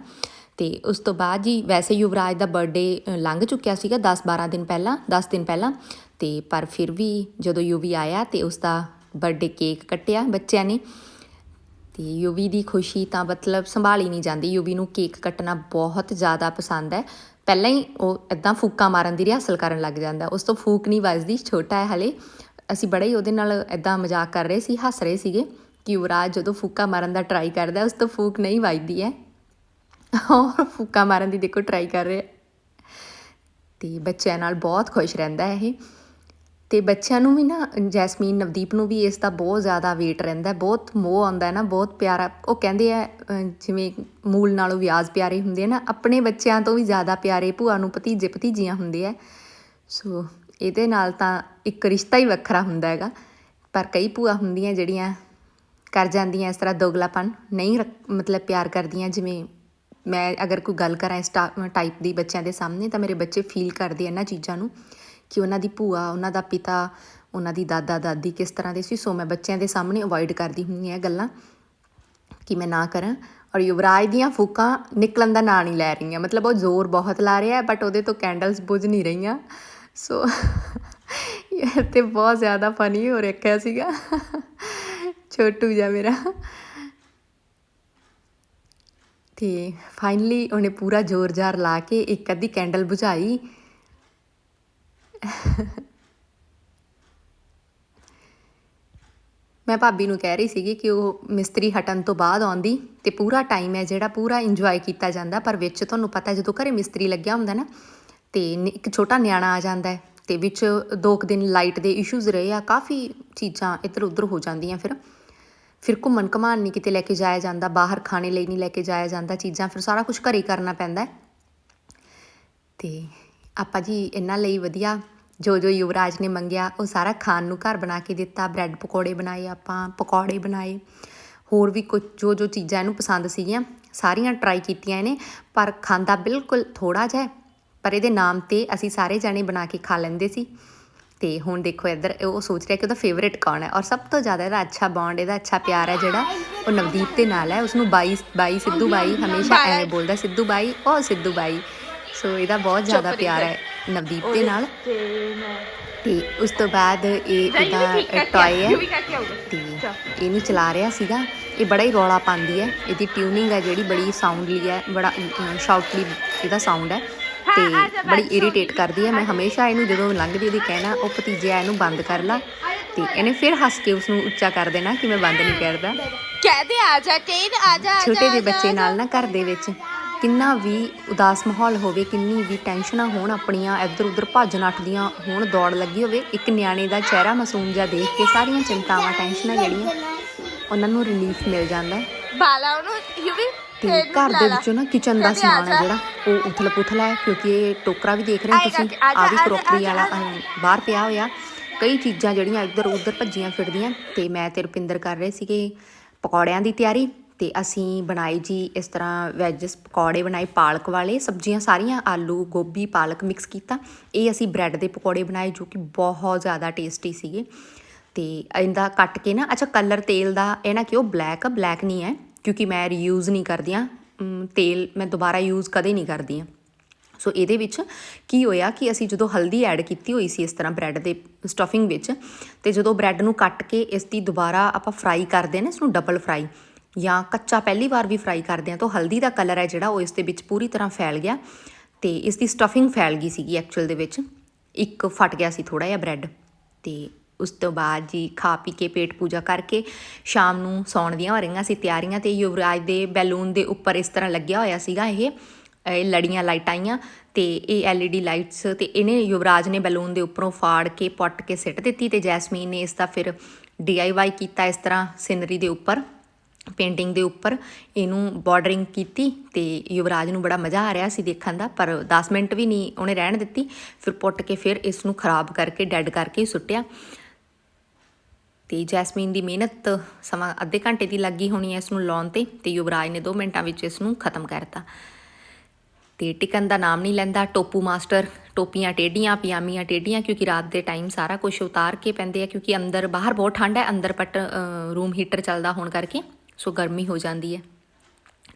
ਤੇ ਉਸ ਤੋਂ ਬਾਅਦ ਜੀ ਵੈਸੇ ਯੁਵਰਾਜ ਦਾ ਬਰਥਡੇ ਲੰਘ ਚੁੱਕਿਆ ਸੀਗਾ 10-12 ਦਿਨ ਪਹਿਲਾਂ 10 ਦਿਨ ਪਹਿਲਾਂ। ਤੇ ਪਰ ਫਿਰ ਵੀ ਜਦੋਂ ਯੂਵੀ ਆਇਆ ਤੇ ਉਸ ਦਾ ਬਰਥਡੇ ਕੇਕ ਕੱਟਿਆ ਬੱਚਿਆਂ ਨੇ। ਤੇ ਯੂਵੀ ਦੀ ਖੁਸ਼ੀ ਤਾਂ ਮਤਲਬ ਸੰਭਾਲੀ ਨਹੀਂ ਜਾਂਦੀ। ਯੂਵੀ ਨੂੰ ਕੇਕ ਕੱਟਣਾ ਬਹੁਤ ਜ਼ਿਆਦਾ ਪਸੰਦ ਹੈ। ਪਹਿਲਾਂ ਹੀ ਉਹ ਇਦਾਂ ਫੂਕਾਂ ਮਾਰਨ ਦੀ ਰਿਹਾਸਲ ਕਰਨ ਲੱਗ ਜਾਂਦਾ। ਉਸ ਤੋਂ ਫੂਕ ਨਹੀਂ ਵੱਜਦੀ, ਛੋਟਾ ਹੈ ਹਲੇ। ਅਸੀਂ ਬੜਾ ਹੀ ਉਹਦੇ ਨਾਲ ਇਦਾਂ ਮਜ਼ਾਕ ਕਰ ਰਹੇ ਸੀ, ਹੱਸ ਰਹੇ ਸੀਗੇ ਕਿ ਯੁਵਰਾਜ ਜਦੋਂ ਫੂਕਾ ਮਾਰਨ ਦਾ ਟਰਾਈ ਕਰਦਾ, ਉਸ ਤੋਂ ਫੂਕ ਨਹੀਂ ਵੱਜਦੀ ਹੈ। ਔਰ ਫੂਕਾ ਮਾਰਨ ਦੀ ਦੇਖੋ ਟਰਾਈ ਕਰ ਰਿਹਾ ਤੇ ਬੱਚਿਆਂ ਨਾਲ ਬਹੁਤ ਖੁਸ਼ ਰਹਿੰਦਾ ਹੈ ਇਹ। ਤੇ ਬੱਚਿਆਂ ਨੂੰ ਵੀ ਨਾ, ਜੈਸਮੀਨ, ਨਵਦੀਪ ਨੂੰ ਵੀ ਇਸ ਦਾ ਬਹੁਤ ਜ਼ਿਆਦਾ ਵੇਟ ਰਹਿੰਦਾ, ਬਹੁਤ ਮੋਹ ਆਉਂਦਾ ਹੈ ਨਾ, ਬਹੁਤ ਪਿਆਰਾ। ਉਹ ਕਹਿੰਦੇ ਆ ਜਿਵੇਂ ਮੂਲ ਨਾਲੋਂ ਵਿਆਜ ਪਿਆਰੇ ਹੁੰਦੇ ਆ ਨਾ, ਆਪਣੇ ਬੱਚਿਆਂ ਤੋਂ ਵੀ ਜ਼ਿਆਦਾ ਪਿਆਰੇ ਭੂਆ ਨੂੰ ਭਤੀਜੇ ਭਤੀਜੀਆਂ ਹੁੰਦੇ ਆ। ਸੋ, ਇਹਦੇ ਨਾਲ ਤਾਂ ਇੱਕ ਰਿਸ਼ਤਾ ਹੀ ਵੱਖਰਾ ਹੁੰਦਾ ਹੈਗਾ। ਪਰ ਕਈ ਭੂਆ ਹੁੰਦੀਆਂ ਜਿਹੜੀਆਂ ਕਰ ਜਾਂਦੀਆਂ ਇਸ ਤਰ੍ਹਾਂ ਦੋਗਲਾਪਨ, ਨਹੀਂ ਰੱਖ- ਮਤਲਬ ਪਿਆਰ ਕਰਦੀਆਂ। ਜਿਵੇਂ ਮੈਂ ਅਗਰ ਕੋਈ ਗੱਲ ਕਰਾਂ ਇਸ ਟਾਈਪ ਦੀ ਬੱਚਿਆਂ ਦੇ ਸਾਹਮਣੇ, ਤਾਂ ਮੇਰੇ ਬੱਚੇ ਫੀਲ ਕਰਦੇ ਇਹਨਾਂ ਚੀਜ਼ਾਂ ਨੂੰ। ਕਿ ਉਹਨਾਂ ਦੀ ਭੂਆ, ਉਹਨਾਂ ਦਾ ਪਿਤਾ, ਉਹਨਾਂ ਦੀ ਦਾਦਾ, ਦਾਦੀ ਕਿਸ ਤਰ੍ਹਾਂ ਦੇ ਸੀ। ਸੋ ਮੈਂ ਬੱਚਿਆਂ ਦੇ ਸਾਹਮਣੇ ਅਵੋਇਡ ਕਰਦੀ ਹੁੰਦੀ ਹਾਂ ਇਹ ਗੱਲਾਂ ਕਿ ਮੈਂ ਨਾ ਕਰਾਂ। ਔਰ ਯੁਵਰਾਜ ਦੀਆਂ ਫੂਕਾਂ ਨਿਕਲਣ ਦਾ ਨਾਂ ਨਹੀਂ ਲੈ ਰਹੀਆਂ। ਮਤਲਬ ਉਹ ਜ਼ੋਰ ਬਹੁਤ ਲਾ ਰਿਹਾ ਬਟ ਉਹਦੇ ਤੋਂ ਕੈਂਡਲਸ ਬੁਝ ਨਹੀਂ ਰਹੀਆਂ। ਸੋ ਇਹ ਤੇ ਬਹੁਤ ਜ਼ਿਆਦਾ ਫਨੀ ਹੋ ਰੱਖਿਆ ਸੀਗਾ। ਛੋਟੂ ਜਿਹਾ ਮੇਰਾ। ਤੇ ਫਾਈਨਲੀ ਉਹਨੇ ਪੂਰਾ ਜ਼ੋਰ-ਜ਼ਾਰ ਲਾ ਕੇ ਇੱਕ ਅੱਧੀ ਕੈਂਡਲ ਬੁਝਾਈ। ਮੈਂ ਭਾਬੀ ਨੂੰ ਕਹਿ ਰਹੀ ਸੀਗੀ ਕਿ ਉਹ ਮਿਸਤਰੀ ਹਟਣ ਤੋਂ ਬਾਅਦ ਆਉਂਦੀ ਤੇ ਪੂਰਾ ਟਾਈਮ ਹੈ ਜਿਹੜਾ ਪੂਰਾ ਇੰਜੋਏ ਕੀਤਾ ਜਾਂਦਾ, ਪਰ ਵਿੱਚ ਤੁਹਾਨੂੰ ਪਤਾ ਜਦੋਂ ਘਰੇ ਮਿਸਤਰੀ ਲੱਗਿਆ ਹੁੰਦਾ ਨਾ, ਤੇ ਨ- ਇੱਕ ਛੋਟਾ ਨਿਆਣਾ ਆ ਜਾਂਦਾ ਹੈ ਤੇ ਵਿੱਚ ਦੋ ਕੁ ਦਿਨ ਲਾਈਟ ਦੇ ਇਸ਼ੂਜ਼ ਰਹੇ ਆ, ਕਾਫੀ ਚੀਜ਼ਾਂ ਇੱਧਰ ਉੱਧਰ ਹੋ ਜਾਂਦੀਆਂ ਫਿਰ। ਫਿਰ ਘੁੰਮਣ ਘਮਾਣ ਨਹੀਂ ਕਿਤੇ ਲੈ ਕੇ ਜਾਇਆ ਜਾਂਦਾ, ਬਾਹਰ ਖਾਣੇ ਲਈ ਨਹੀਂ ਲੈ ਕੇ ਜਾਇਆ ਜਾਂਦਾ ਚੀਜ਼ਾਂ, ਫਿਰ ਸਾਰਾ ਕੁਝ ਘਰੇ ਹੀ ਕਰਨਾ ਪੈਂਦਾ ਹੈ। ਤੇ ਆਪਾਂ ਜੀ ਇਹਨਾਂ ਲਈ ਵਧੀਆ ਜੋ ਜੋ ਯੁਵਰਾਜ ਨੇ ਮੰਗਿਆ ਉਹ ਸਾਰਾ ਖਾਣ ਨੂੰ ਘਰ ਬਣਾ ਕੇ ਦਿੱਤਾ। ਬ੍ਰੈਡ ਪਕੌੜੇ ਬਣਾਏ ਆਪਾਂ ਪਕੌੜੇ ਬਣਾਏ। ਹੋਰ ਵੀ ਕੁਝ ਜੋ ਜੋ ਚੀਜ਼ਾਂ ਇਹਨੂੰ ਪਸੰਦ ਸੀਗੀਆਂ ਸਾਰੀਆਂ ਟਰਾਈ ਕੀਤੀਆਂ ਇਹਨੇ। ਪਰ ਖਾਂਦਾ ਬਿਲਕੁਲ ਥੋੜਾ ਜਿਹਾ। ਪਰ ਇਹਦੇ ਨਾਮ ਤੇ ਅਸੀਂ ਸਾਰੇ ਜਾਣੇ ਬਣਾ ਕੇ ਖਾ ਲੈਂਦੇ ਸੀ। ਤੇ ਹੁਣ ਦੇਖੋ ਇੱਧਰ ਉਹ ਸੋਚ ਰਿਹਾ ਕਿ ਉਹਦਾ ਫੇਵਰੇਟ ਕੌਣ ਹੈ। ਔਰ ਸਭ ਤੋਂ ਜ਼ਿਆਦਾ ਇਹਦਾ ਅੱਛਾ ਬੌਂਡ ਇਹਦਾ ਅੱਛਾ ਪਿਆਰ ਹੈ ਜਿਹੜਾ ਉਹ ਨਵਦੀਪ ਦੇ ਨਾਲ ਹੈ। ਉਸਨੂੰ ਬਾਈ ਬਾਈ ਸਿੱਧੂ ਬਾਈ ਹਮੇਸ਼ਾ ਐਵੇਂ ਬੋਲਦਾ ਸਿੱਧੂ ਬਾਈ ਉਹ ਸਿੱਧੂ ਬਾਈ। ਸੋ ਇਹਦਾ ਬਹੁਤ ਜ਼ਿਆਦਾ ਪਿਆਰ ਹੈ। ਨਵਦੀਪ ਦੇ ਨਾਲ। ਤੇ ਉਸ ਤੋਂ ਬਾਅਦ ਇਹ ਇਹਦਾ ਟੌਏ ਹੈ ਤੇ ਇਹਨੂੰ ਚਲਾ ਰਿਹਾ ਸੀਗਾ। ਇਹ ਬੜਾ ਹੀ ਰੌਲਾ ਪਾਉਂਦੀ ਹੈ। ਇਹਦੀ ਟਿਊਨਿੰਗ ਹੈ ਜਿਹੜੀ ਬੜੀ ਸਾਊਂਡਲੀ ਹੈ ਬੜਾ ਸ਼ਾਊਟਲੀ ਇਹਦਾ ਸਾਊਂਡ ਹੈ। ਤੇ ਬੜੀ ਇਰੀਟੇਟ ਕਰਦੀ ਹੈ। ਮੈਂ ਹਮੇਸ਼ਾ ਇਹਨੂੰ ਜਦੋਂ ਲੰਘਦੀ ਉਹਦੀ ਕਹਿਣਾ ਉਹ ਭਤੀਜਿਆ ਇਹਨੂੰ ਬੰਦ ਕਰ ਲਾ। ਤੇ ਇਹਨੇ ਫਿਰ ਹੱਸ ਕੇ ਉਸ ਨੂੰ ਉੱਚਾ ਕਰ ਦੇਣਾ ਕਿ ਮੈਂ ਬੰਦ ਨਹੀਂ ਕਰਦਾ। ਕਹਦੇ ਆ ਜਾ ਕੇਨ ਆ ਜਾ ਛੋਟੇ ਜਿਹੇ ਬੱਚੇ ਨਾਲ ਨਾ ਘਰ ਦੇ ਵਿੱਚ। ਕਿੰਨਾ ਵੀ ਉਦਾਸ ਮਾਹੌਲ ਹੋਵੇ ਕਿੰਨੀ ਵੀ ਟੈਨਸ਼ਨਾਂ ਹੋਣ ਆਪਣੀਆਂ ਇੱਧਰ ਉੱਧਰ ਭੱਜ ਨੱਠਦੀਆਂ ਹੋਣ ਦੌੜ ਲੱਗੀ ਹੋਵੇ ਇੱਕ ਨਿਆਣੇ ਦਾ ਚਿਹਰਾ ਮਾਸੂਮ ਜਿਹਾ ਦੇਖ ਕੇ ਸਾਰੀਆਂ ਚਿੰਤਾਵਾਂ ਟੈਨਸ਼ਨਾਂ ਜਿਹੜੀਆਂ ਉਹਨਾਂ ਨੂੰ ਰਿਲੀਫ ਮਿਲ ਜਾਂਦਾ ਹੈ। ਬਾਲਾ ਉਹਨੂੰ ਯੂਵੀ ਤੇ ਘਰ ਦੇ ਵਿੱਚੋਂ ਨਾ ਕਿਚਨ ਦਾ ਸਮਾਨ ਹੈ ਜਿਹੜਾ ਉਹ ਉਥਲ ਪੁਥਲ ਹੈ ਕਿਉਂਕਿ ਇਹ ਟੋਕਰਾ ਵੀ ਦੇਖ ਰਹੇ ਤੁਸੀਂ ਆਏਗਾ, ਆਜਾ, ਆ ਵੀ ਕਰੋਕਰੀ ਵਾਲਾ ਬਾਹਰ ਪਿਆ ਹੋਇਆ। ਕਈ ਚੀਜ਼ਾਂ ਜਿਹੜੀਆਂ ਇੱਧਰ ਉੱਧਰ ਭੱਜੀਆਂ ਫਿਰਦੀਆਂ ਤੇ ਮੈਂ ਤੇ ਰੁਪਿੰਦਰ ਕਰ ਰਹੇ ਸੀਗੇ ਪਕੌੜਿਆਂ ਦੀ ਤਿਆਰੀ। ਤੇ ਅਸੀਂ ਬਣਾਈ ਜੀ ਇਸ ਤਰ੍ਹਾਂ ਵੈਜਸ ਪਕੌੜੇ ਬਣਾਏ, ਪਾਲਕ ਵਾਲੇ, ਸਬਜ਼ੀਆਂ ਸਾਰੀਆਂ, ਆਲੂ, ਗੋਭੀ, ਪਾਲਕ ਮਿਕਸ ਕੀਤਾ। ਇਹ ਅਸੀਂ ਬ੍ਰੈਡ ਦੇ ਪਕੌੜੇ ਬਣਾਏ ਜੋ ਕਿ ਬਹੁਤ ਜ਼ਿਆਦਾ ਟੇਸਟੀ ਸੀਗੇ। ਤੇ ਇਹਦਾ ਕੱਟ ਕੇ ਨਾ, ਅੱਛਾ ਕਲਰ ਤੇਲ ਦਾ ਇਹ ਨਾ ਕਿ ਉਹ ਬਲੈਕ ਆ ਬਲੈਕ ਨਹੀਂ ਹੈ, ਕਿਉਂਕਿ ਮੈਂ ਰੀਯੂਜ਼ ਨਹੀਂ ਕਰਦੀ ਆ ਤੇਲ ਮੈਂ ਦੁਬਾਰਾ ਯੂਜ਼ ਕਦੇ ਨਹੀਂ ਕਰਦੀ ਆ ਸੋ ਇਹਦੇ ਵਿੱਚ ਕੀ ਹੋਇਆ ਕਿ ਅਸੀਂ ਜਦੋਂ ਹਲਦੀ ਐਡ ਕੀਤੀ ਹੋਈ ਸੀ ਇਸ ਤਰ੍ਹਾਂ ਬ੍ਰੈਡ ਦੇ ਸਟਫਿੰਗ ਵਿੱਚ, ਤੇ ਜਦੋਂ ਬ੍ਰੈਡ ਨੂੰ ਕੱਟ ਕੇ ਇਸ ਦੀ ਦੁਬਾਰਾ ਆਪਾਂ ਫਰਾਈ ਕਰਦੇ ਨੇ, ਇਸ ਨੂੰ ਡਬਲ ਫਰਾਈ ਜਾਂ ਕੱਚਾ ਪਹਿਲੀ ਵਾਰ ਵੀ ਫਰਾਈ ਕਰਦੇ ਆ ਤਾਂ ਹਲਦੀ ਦਾ ਕਲਰ ਹੈ ਜਿਹੜਾ, ਉਹ ਇਸ ਦੇ ਵਿੱਚ ਪੂਰੀ ਤਰ੍ਹਾਂ ਫੈਲ ਗਿਆ ਤੇ ਇਸ ਦੀ ਸਟਫਿੰਗ ਫੈਲ ਗਈ ਸੀਗੀ ਐਕਚੁਅਲ ਦੇ ਵਿੱਚ। ਇੱਕ ਫਟ ਗਿਆ ਸੀ ਥੋੜਾ ਜਿਹਾ ਬ੍ਰੈਡ ਤੇ ਉਸ ਤੋਂ ਬਾਅਦ ਜੀ ਖਾ ਪੀ ਕੇ ਪੇਟ ਪੂਜਾ ਕਰਕੇ ਸ਼ਾਮ ਨੂੰ ਸੌਣ ਦੀਆਂ ਹੋ ਰਹੀਆਂ ਸੀ ਤਿਆਰੀਆਂ ਤੇ ਯੁਵਰਾਜ ਦੇ ਬੈਲੂਨ ਦੇ ਉੱਪਰ ਇਸ ਤਰ੍ਹਾਂ ਲੱਗਿਆ ਹੋਇਆ ਸੀਗਾ ਇਹ ਇਹ ਲੜੀਆਂ ਲਾਈਟ ਆਈਆਂ ਤੇ ਇਹ LED ਲਾਈਟਸ ਤੇ ਇਹਨੇ ਯੁਵਰਾਜ ਨੇ ਬੈਲੂਨ ਦੇ ਉੱਪਰੋਂ ਫਾੜ ਕੇ, ਪੁੱਟ ਕੇ ਸਿੱਟ ਦਿੱਤੀ ਤੇ ਜੈਸਮੀਨ ਨੇ ਇਸ ਦਾ ਫਿਰ DIY ਕੀਤਾ ਇਸ ਤਰ੍ਹਾਂ ਸਿਨਰੀ ਦੇ ਉੱਪਰ। ਪੇਂਟਿੰਗ ਦੇ ਉੱਪਰ ਇਹਨੂੰ ਬਾਰਡਰਿੰਗ ਕੀਤੀ ਤੇ ਯੁਵਰਾਜ ਨੂੰ ਬੜਾ ਮਜ਼ਾ ਆ ਰਿਹਾ ਸੀ ਦੇਖਣ ਦਾ, ਪਰ 10 ਮਿੰਟ ਵੀ ਨਹੀਂ ਉਹਨੇ ਰਹਿਣ ਦਿੱਤੀ। ਫਿਰ ਪੁੱਟ ਕੇ ਫਿਰ ਇਸ ਨੂੰ ਖਰਾਬ ਕਰਕੇ, ਡੈਡ ਕਰਕੇ ਸੁੱਟਿਆ। ਤੇ ਜੈਸਮੀਨ ਦੀ ਮਿਹਨਤ ਸਮਾਂ ਅੱਧੇ ਘੰਟੇ ਦੀ ਲੱਗੀ ਹੋਣੀ ਹੈ ਇਸ ਨੂੰ ਲਾਉਣ ਤੇ ਤੇ ਯੁਵਰਾਜ ਨੇ 2 ਮਿੰਟਾਂ ਵਿੱਚ ਇਸ ਨੂੰ ਖਤਮ ਕਰਤਾ। ਤੇ ਟਿਕਨ ਦਾ ਨਾਮ ਨਹੀਂ ਲੈਂਦਾ, ਟੋਪੂ ਮਾਸਟਰ, ਟੋਪੀਆਂ ਟੇਡੀਆਂ ਪਜਾਮੀਆਂ ਟੇਡੀਆਂ ਕਿਉਂਕਿ ਰਾਤ ਦੇ ਟਾਈਮ ਸਾਰਾ ਕੁਝ ਉਤਾਰ ਕੇ ਪੈਂਦੇ ਆ, ਕਿਉਂਕਿ ਅੰਦਰ ਬਾਹਰ ਬਹੁਤ ਠੰਡ ਹੈ, ਅੰਦਰ ਪਟ ਰੂਮ ਹੀਟਰ ਚੱਲਦਾ ਹੋਣ ਕਰਕੇ। ਸੋ ਗਰਮੀ ਹੋ ਜਾਂਦੀ ਹੈ।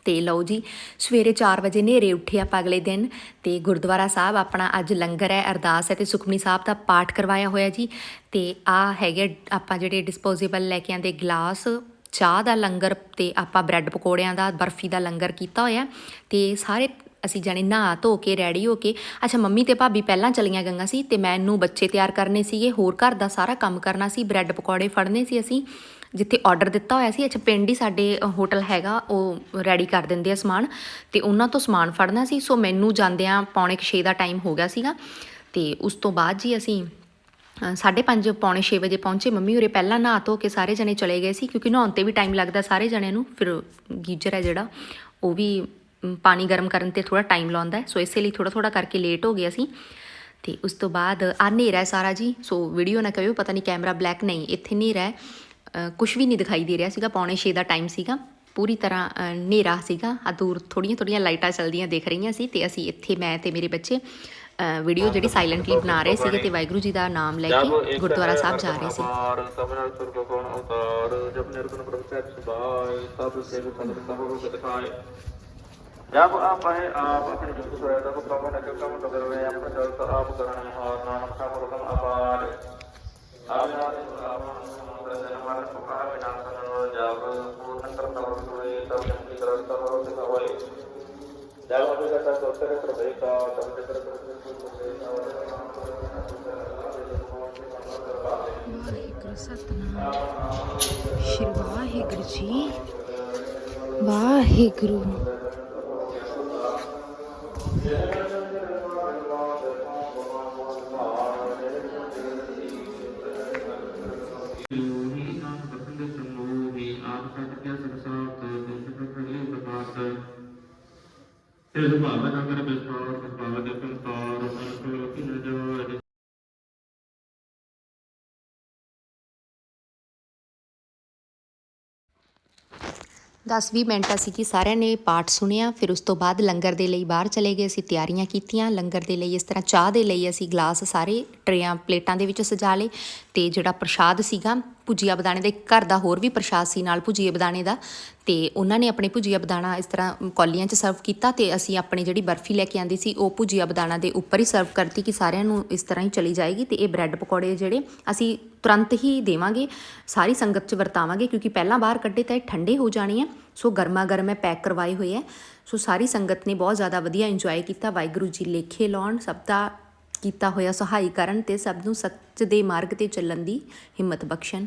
ਤੇ ਲਓ ਜੀ, ਸਵੇਰੇ 4 ਵਜੇ ਨੇਰੇ ਉੱਠੇ ਆਪਾਂ ਅਗਲੇ ਦਿਨ ਤੇ ਗੁਰਦੁਆਰਾ ਸਾਹਿਬ ਆਪਣਾ ਅੱਜ ਲੰਗਰ ਹੈ, ਅਰਦਾਸ ਹੈ ਤੇ ਸੁਖਮਨੀ ਸਾਹਿਬ ਦਾ ਪਾਠ ਕਰਵਾਇਆ ਹੋਇਆ ਜੀ। ਤੇ ਆ ਹੈਗੇ ਆਪਾਂ ਜਿਹੜੇ ਡਿਸਪੋਜ਼ੇਬਲ ਲੈ ਕੇ ਆਂਦੇ ਗਲਾਸ, ਚਾਹ ਦਾ ਲੰਗਰ ਤੇ ਆਪਾਂ ਬ੍ਰੈਡ ਪਕੌੜਿਆਂ ਦਾ, ਬਰਫੀ ਦਾ ਲੰਗਰ ਕੀਤਾ ਹੋਇਆ। ਤੇ ਸਾਰੇ ਅਸੀਂ ਜਾਣੇ ਨਹਾ ਧੋ ਕੇ, ਰੈਡੀ ਹੋ ਕੇ, ਅੱਛਾ ਮੰਮੀ ਤੇ ਭਾਬੀ ਪਹਿਲਾਂ ਚਲੀਆਂ ਗਈਆਂ ਸੀ ਤੇ ਮੈਨੂੰ ਬੱਚੇ ਤਿਆਰ ਕਰਨੇ ਸੀਗੇ, ਹੋਰ ਘਰ ਦਾ ਸਾਰਾ ਕੰਮ ਕਰਨਾ ਸੀ, ਬ੍ਰੈਡ ਪਕੌੜੇ ਫੜਨੇ ਸੀ ਅਸੀਂ। ਜਿੱਥੇ ਆਰਡਰ ਦਿੱਤਾ ਹੋਇਆ ਸੀ ਅੱਛਾ ਪਿੰਡ ਹੀ ਸਾਡੇ ਹੋਟਲ ਹੈਗਾ ਉਹ ਰੈਡੀ ਕਰ ਦਿੰਦੇ ਆ ਸਮਾਨ। ਤੇ ਉਹਨਾਂ ਤੋਂ ਸਮਾਨ ਫੜਨਾ ਸੀ ਸੋ ਮੈਨੂੰ ਜਾਂਦਿਆਂ ਪੌਣੇ 6 ਦਾ ਟਾਈਮ ਹੋ ਗਿਆ ਸੀਗਾ। ਤੇ ਉਸ ਤੋਂ ਬਾਅਦ ਜੀ ਅਸੀਂ ਅ, ਸਾਢੇ ਪੰਜ ਪੌਣੇ 6 ਵਜੇ ਪਹੁੰਚੇ। ਮੰਮੀ ਉਰੇ ਪਹਿਲਾਂ ਨਹਾ ਧੋ ਕੇ ਸਾਰੇ ਜਣੇ ਚਲੇ ਗਏ ਸੀ ਕਿਉਂਕਿ ਨਹਾਉਣ ਤੇ ਵੀ ਟਾਈਮ ਲੱਗਦਾ ਸਾਰੇ ਜਣਿਆਂ ਨੂੰ। ਫਿਰ ਗੀਜਰ ਹੈ ਜਿਹੜਾ ਉਹ ਵੀ ਪਾਣੀ ਗਰਮ ਕਰਨ ਤੇ ਥੋੜਾ ਟਾਈਮ ਲਾਉਂਦਾ ਸੋ ਇਸੇ ਲਈ ਥੋੜਾ ਥੋੜਾ ਕਰਕੇ ਲੇਟ ਹੋ ਗਿਆ ਸੀ ਤੇ ਉਸ ਤੋਂ ਬਾਅਦ ਆ ਹਨੇਰਾ ਹੈ ਸਾਰਾ ਜੀ ਸੋ ਵੀਡੀਓ ਨਾ ਕਰਿਓ ਪਤਾ ਨਹੀਂ ਕੈਮਰਾ ਬਲੈਕ ਨਹੀਂ ਇੱਥੇ ਹਨੇਰਾ ਹੈ। ਕੁਝ ਵੀ ਨਹੀਂ ਦਿਖਾਈ ਦੇ ਰਿਹਾ ਸੀਗਾ ਪੌਣੇ 6 ਦਾ ਟਾਈਮ ਸੀਗਾ। ਪੂਰੀ ਤਰ੍ਹਾਂ ਹਨੇਰਾ ਸੀਗਾ। ਆ ਦੂਰ ਥੋੜੀਆਂ ਥੋੜੀਆਂ ਲਾਈਟਾਂ ਚੱਲਦੀਆਂ ਦਿਖ ਰਹੀਆਂ ਸੀ ਤੇ ਅਸੀਂ ਇੱਥੇ ਮੈਂ ਤੇ ਮੇਰੇ ਬੱਚੇ ਵੀਡੀਓ ਜਿਹੜੀ ਸਾਇਲੈਂਟਲੀ ਬਣਾ ਰਹੇ ਸੀਗੇ ਤੇ ਵਾਹਿਗੁਰੂ ਜੀ ਦਾ ਨਾਮ ਲੈ ਕੇ ਗੁਰਦੁਆਰਾ ਸਾਹਿਬ ਜਾ ਰਹੇ ਸੀ। ਜਬ ਸਹਿਬ ਆਪ ਹੈ ਆਪ ਆਪਣੇ ਜੁਗ ਸੋਇਆ ਤਬ ਪ੍ਰਭ ਨੇ ਜੋ ਕੰਮ ਕਰ ਰਹੇ ਆਪਣੇ ਚਲਤ ਆਪ ਕਰਨ ਹਾਰ ਨਾਨਕ ਸਭ ਹੁਕਮ ਅਪਾਰ ਆਪ ਨਾਮ ਆਪ ਪ੍ਰਸਨ ਮਨ ਸੁਖਾ ਵਿਨਾਸ਼ਨ ਜਬ ਪੂਰਨ ਕਰਮ ਤਵ ਹੋਏ ਤਬ ਜੰਤੀ ਕਰਤ ਤਵ ਰੋਤ ਹੋਏ ਜਬ ਅਭਿ ਕਥਾ ਸੋਤਰ ਪ੍ਰਭੇ ਕਾ ਤਬ ਚਿਤਰ ਵਾਹਿਗੁਰੂ ਸਤਨਾਮ ਸ਼੍ਰੀ ਵਾਹਿਗੁਰੂ ਜੀ ਵਾਹਿਗੁਰੂ ਇਸ ਭਾਵ ਨਗਰ ਬਿਸਤਾਰ ਸੰਭਾਵ ਦੇ 10-20 ਮਿੰਟ ਅਸੀਂ ਕਿ ਸਾਰਿਆਂ ਨੇ ਪਾਠ ਸੁਣਿਆ, ਫਿਰ ਉਸ ਤੋਂ ਬਾਅਦ ਲੰਗਰ ਦੇ ਲਈ ਬਾਹਰ ਚਲੇ ਗਏ, ਅਸੀਂ ਤਿਆਰੀਆਂ ਕੀਤੀਆਂ। ਲੰਗਰ ਦੇ ਲਈ ਇਸ ਤਰ੍ਹਾਂ ਚਾਹ ਦੇ ਲਈ ਅਸੀਂ ਗਲਾਸ ਸਾਰੇ ਟਰੇਆਂ, ਪਲੇਟਾਂ ਦੇ ਵਿੱਚ ਸਜਾ ਲਏ ਤੇ ਜਿਹੜਾ ਪ੍ਰਸ਼ਾਦ ਸੀਗਾ ਭੁਜੀਆ ਬਦਾਣੇ ਦੇ ਘਰ ਦਾ ਹੋਰ ਵੀ ਪ੍ਰਸ਼ਾਦ ਸੀ ਨਾਲ ਭੁਜੀਆ ਬਦਾਣੇ ਦਾ। ਤੇ ਉਹਨਾਂ ਨੇ ਆਪਣੇ ਭੁਜੀਆ ਬਦਾਣਾ ਇਸ ਤਰ੍ਹਾਂ ਕੌਲੀਆਂ 'ਚ ਸਰਵ ਕੀਤਾ ਤੇ ਅਸੀਂ ਆਪਣੀ ਜਿਹੜੀ ਬਰਫੀ ਲੈ ਕੇ ਆਂਦੀ ਸੀ, ਉਹ ਭੁਜੀਆ ਬਦਾਣਾ ਦੇ ਉੱਪਰ ਹੀ ਸਰਵ ਕਰਤੀ ਕਿ ਸਾਰਿਆਂ ਨੂੰ ਇਸ ਤਰ੍ਹਾਂ ਹੀ ਚਲੀ ਜਾਏਗੀ ਤੇ ਇਹ ਬ੍ਰੈਡ ਪਕੌੜੇ ਜਿਹੜੇ ਅਸੀਂ ਤੁਰੰਤ ਹੀ ਦੇਵਾਂਗੇ, ਸਾਰੀ ਸੰਗਤ 'ਚ ਵਰਤਾਵਾਂਗੇ ਕਿਉਂਕਿ ਪਹਿਲਾਂ ਬਾਹਰ ਕੱਢੇ ਤਾਂ ਇਹ ਠੰਡੇ ਹੋ ਜਾਣੇ ਆ। ਸੋ ਗਰਮਾ ਗਰਮ ਹੈ ਪੈਕ ਕਰਵਾਏ ਹੋਏ ਹੈ ਸੋ ਸਾਰੀ ਸੰਗਤ ਨੇ ਬਹੁਤ ਜ਼ਿਆਦਾ ਵਧੀਆ ਇੰਜੋਏ ਕੀਤਾ, ਵਾਹਿਗੁਰੂ ਜੀ ਲੇਖੇ ਲਾਉਣ, ਸਭ ਦਾ ਕੀਤਾ ਹੋਇਆ ਸਹਾਈ ਕਰਨ ਤੇ ਸਭ ਨੂੰ ਸੱਚ ਦੇ ਮਾਰਗ ਤੇ ਚੱਲਣ ਦੀ ਹਿੰਮਤ ਬਖਸ਼ਣ।